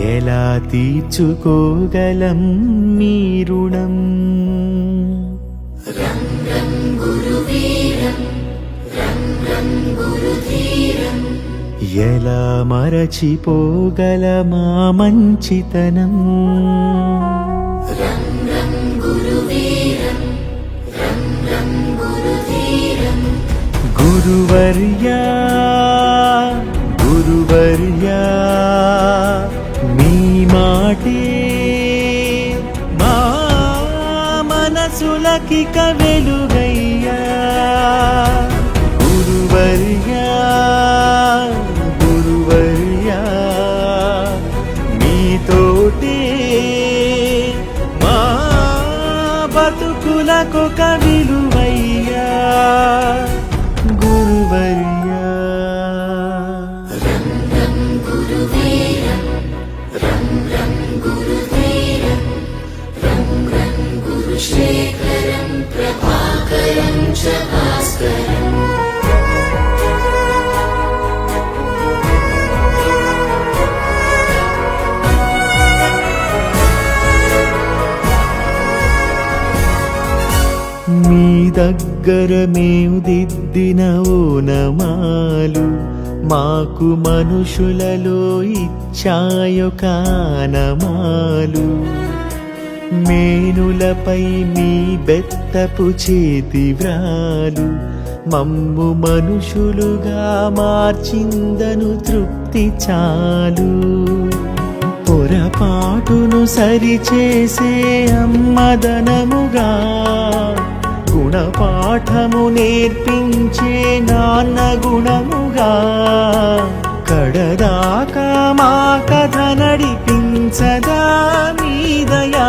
ఎలా తీర్చుకోగలం మీ రుణం? ఎలా మరచిపోగలమా మంచితనం? గురువర్యా గురువర్యా మీ మాటే మా మనసులకి కవెలుగయ్యా. గురువర్యా గురువర్యా మీతోటే మా బతుకులకు కవిలువయ్యా. మీ దగ్గర మేము దిద్దిన ఓనమాలు మాకు మనుషులలో ఇచ్చాయో కానమాలు. మేనులపై మీ బెత్తపు చేతి వ్రాలు మమ్ము మనుషులుగా మార్చిందను తృప్తి చాలు. పొరపాటును సరిచేసే అమ్మదనముగా గుణపాఠము నేర్పించే నాన్న గుణముగా కడదాకా మా కథ నడిపించదా మీదయా దయా?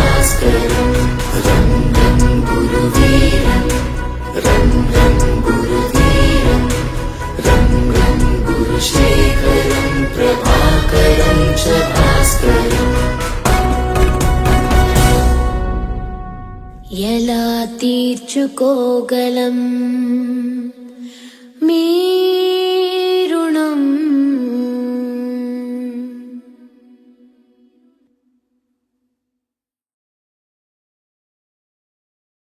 ఎలా తీర్చుకోగలం? మీ